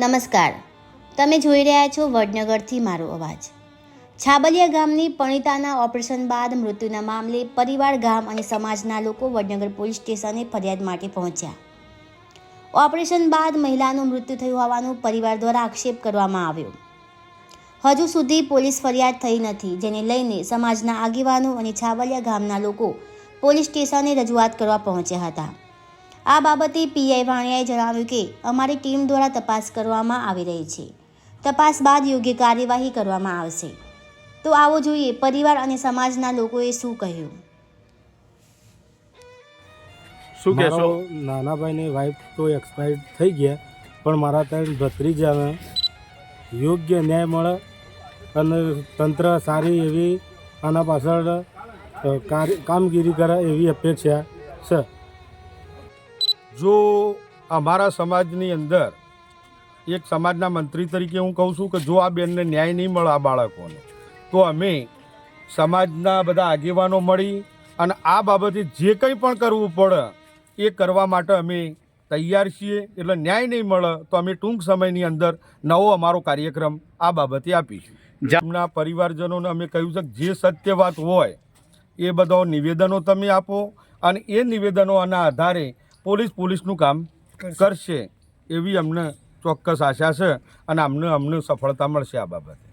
નમસ્કાર. તમે જોઈ રહ્યા છો વડનગરથી મારો અવાજ. છાબલિયા ગામની પણિતાના ઓપરેશન બાદ મૃત્યુના મામલે પરિવાર ગામ અને સમાજના લોકો વડનગર પોલીસ સ્ટેશને ફરિયાદ માટે પહોંચ્યા. ઓપરેશન બાદ મહિલાનું મૃત્યુ થયું હોવાનું પરિવાર દ્વારા આક્ષેપ કરવામાં આવ્યો. હજુ સુધી પોલીસ ફરિયાદ થઈ નથી, જેને લઈને સમાજના આગેવાનો અને છાબલિયા ગામના લોકો પોલીસ સ્ટેશને રજૂઆત કરવા પહોંચ્યા હતા. આ બાબતે પીઆઈ વાણિયાએ જણાવ્યું કે અમારી ટીમ દ્વારા તપાસ કરવામાં આવી રહી છે. તપાસ બાદ યોગ્ય કાર્યવાહી કરવામાં આવશે. તો આવો જોઈએ પરિવાર અને સમાજના લોકોએ શું કહ્યું? શું કહેશો? નાનાભાઈની નાના વાઈફ તો એક્સપાયર થઈ ગયા પણ મારા ત્યાં ભત્રીજાને યોગ્ય ન્યાય મળે અને તંત્ર સારી એવી આના પાછળ કાર્ય કામગીરી કરે એવી અપેક્ષા છે. જો અમારા સમાજની અંદર એક સમાજના મંત્રી તરીકે હું કહું છું કે જો આ બેનને ન્યાય નહીં મળે આ બાળકોને તો અમે સમાજના બધા આગેવાનો મળી અને આ બાબતે જે કંઈ પણ કરવું પડે એ કરવા માટે અમે તૈયાર છીએ. એટલે ન્યાય નહીં મળે તો અમે ટૂંક સમયની અંદર નવો અમારો કાર્યક્રમ આ બાબતે આપીશું. જેમના પરિવારજનોને અમે કહ્યું છે કે જે સત્ય વાત હોય એ બધા નિવેદનો તમે આપો અને એ નિવેદનોના આધારે પોલીસ પોલીસનું કામ કરશે. એવી અમને ચોક્કસ આશા છે અને અમને અમને સફળતા મળશે આ બાબતે.